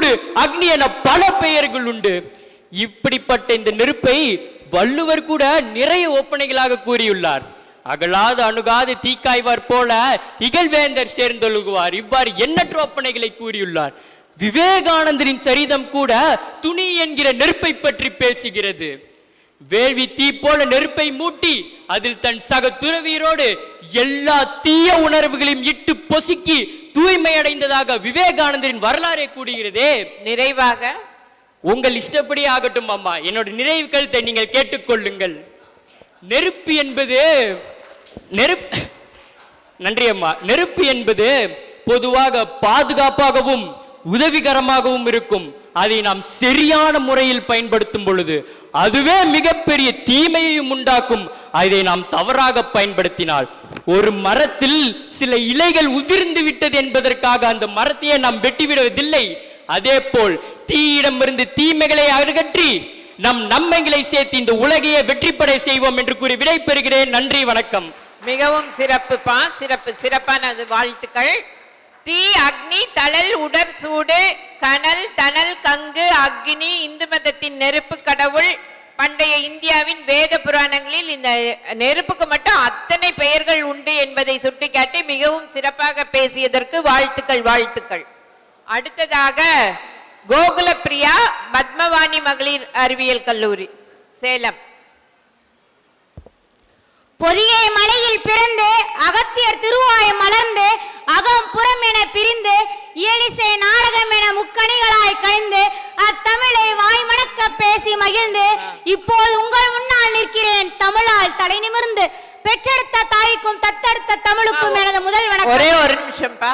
சூடு அக்னி என பல பெயர்கள் உண்டு. இப்படிப்பட்ட இந்த நெருப்பை வள்ளுவர் கூட நிறைய ஒப்பனைகளாக கூறியுள்ளார். அகலாது அணுகாது தீக்காய்வார் போல இகழ்வேந்தர் சேர்ந்தொழுகுவார். இவ்வாறு எண்ணற்ற ஒப்பனைகளை கூறியுள்ளார். விவேகானந்தரின் சரிதம் கூட துணி என்கிற நெருப்பை பற்றி பேசுகிறது. வேள்வி தீ போல நெருப்பை மூட்டி அதில் தன் சக துறவியரோடு எல்லா தீய உணர்வுகளையும் இட்டு பொசுக்கி தூய்மை அடைந்ததாக விவேகானந்தரின் வரலாறே கூறுகிறதே. நிறைவாக. உங்கள் இஷ்டப்படி ஆகட்டும் அம்மா. என்னோட நிறைவு கருத்தை நீங்கள் கேட்டுக்கொள்ளுங்கள். நெருப்பு என்பது நெருப்பு நன்றி அம்மா. நெருப்பு என்பது பொதுவாக பாதுகாப்பாகவும் உதவிகரமாகவும் இருக்கும். அதை நாம் சரியான முறையில் பயன்படுத்தும் பொழுது அதுவே மிகப்பெரிய தீமையையும் உண்டாக்கும். அதை நாம் தவறாக பயன்படுத்தினால் ஒரு மரத்தில் சில இலைகள் உதிர்ந்து விட்டது என்பதற்காக அந்த மரத்தையே நாம் வெட்டிவிடுவதில்லை. அதே போல் தீயிடமிருந்து தீமைகளை அகற்றி நம் நம்மைகளை சேர்த்து இந்த உலகையே வெற்றிப்படை செய்வோம் என்று கூறி விடை பெறுகிறேன் நன்றி வணக்கம். மிகவும் சிறப்புப்பா சிறப்பு சிறப்பான வாழ்த்துக்கள். தீ அக்னி தழல் உடற் சூடு கனல் தணல் கங்கு அக்னி இந்து மதத்தின் நெருப்பு கடவுள். பண்டைய இந்தியாவின் வேத புராணங்களில் இந்த நெருப்புக்கு மட்டும் அத்தனை பெயர்கள் உண்டு என்பதை சுட்டிக்காட்டி மிகவும் சிறப்பாக பேசியதற்கு வாழ்த்துக்கள் வாழ்த்துக்கள். அடுத்ததாக கோகுலப்பிரியா பத்மவாணி மகளிர் அறிவியல் கல்லூரி சேலம். நாடகம் என முக்கணிகளாய் கழிந்து அத்தமிழை வாய்மணக்க பேசி மகிழ்ந்து இப்போது உங்கள் முன்னால் நிற்கிறேன். தமிழால் தலை நிமிர்ந்து பெற்றெடுத்த தாய்க்கும் தத்தெடுத்த தமிழுக்கும் எனது முதல் வணக்கம். ஒரே ஒரு நிமிஷம்ப்பா.